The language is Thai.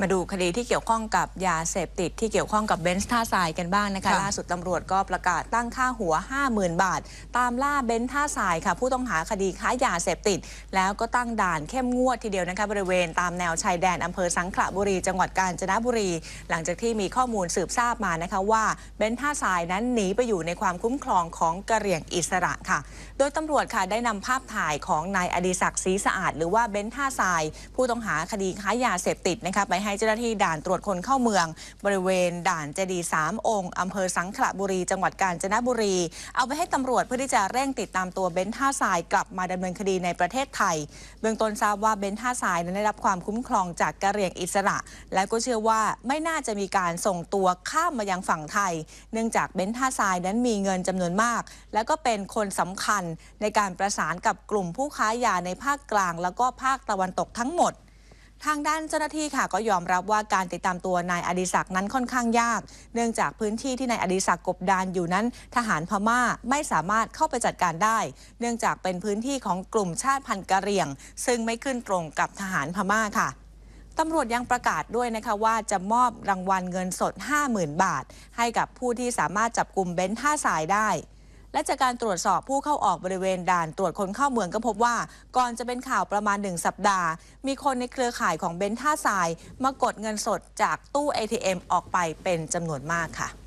มาดูคดีที่เกี่ยวข้องกับยาเสพติดที่เกี่ยวข้องกับเบนซ์ท่าทรายกันบ้างนะคะค่ะล่าสุดตำรวจก็ประกาศตั้งค่าหัว 50,000 บาท ตามล่าเบนซ์ท่าทรายค่ะ ผู้ต้องหาคดีค้ายาเสพติด แล้วก็ตั้งด่านเข้มงวดทีเดียวนะคะบริเวณตามแนวชายแดนอำเภอสังขละบุรี จังหวัดกาญจนบุรี หลังจากที่มีข้อมูลสืบทราบมานะคะว่าเบนซ์ท่าทรายนั้นหนีไปอยู่ในความคุ้มครองของกะเหรี่ยงอิสระค่ะ โดยตำรวจค่ะได้นำภาพถ่ายของนายอดิศักดิ์ศรีสะอาด หรือว่าเบนซ์ท่าทราย ผู้ต้องหาคดีค้ายาเสพติดนะคะไปให้เจ้าหน้าที่ด่านตรวจคนเข้าเมือง บริเวณด่านเจดีสามองค์อำเภอสังขละบุรี จังหวัดกาญจนบุรี เอาไปให้ตำรวจเพื่อที่จะเร่งติดตามตัวเบนท่าทรายกลับมาดำเนินคดีในประเทศไทย เบื้องต้นทราบว่าเบนท่าทรายนั้นได้รับความคุ้มครองจากกะเหรี่ยงอิสระ และก็เชื่อว่าไม่น่าจะมีการส่งตัวข้ามมายังฝั่งไทย เนื่องจากเบนท่าทรายนั้นมีเงินจำนวนมาก และก็เป็นคนสำคัญในการประสานกับกลุ่มผู้ค้ายาในภาคกลาง แล้วก็ภาคตะวันตกทั้งหมด ทางด้านเจ้าหน้าที่ค่ะก็ยอมรับว่าการติดตามตัวนายอดิศักดิ์นั้นค่อนข้างยาก เนื่องจากพื้นที่ที่นายอดิศักดิ์กบดานอยู่นั้น ทหารพม่าไม่สามารถเข้าไปจัดการได้ เนื่องจากเป็นพื้นที่ของกลุ่มชาติพันธุ์กะเหรี่ยง ซึ่งไม่ขึ้นตรงกับทหารพม่าค่ะตำรวจยังประกาศด้วยนะคะว่าจะมอบรางวัลเงินสด 50,000 บาท ให้กับผู้ที่สามารถจับกลุ่มเบนท่าสายได้ และจากการตรวจสอบผู้เข้าออกบริเวณด่านตรวจคนเข้าเมืองก็พบว่า ก่อนจะเป็นข่าวประมาณหนึ่งสัปดาห์ มีคนในเครือข่ายของเบนท่าทราย มากดเงินสดจากตู้ ATM ออกไปเป็นจำนวนมากค่ะ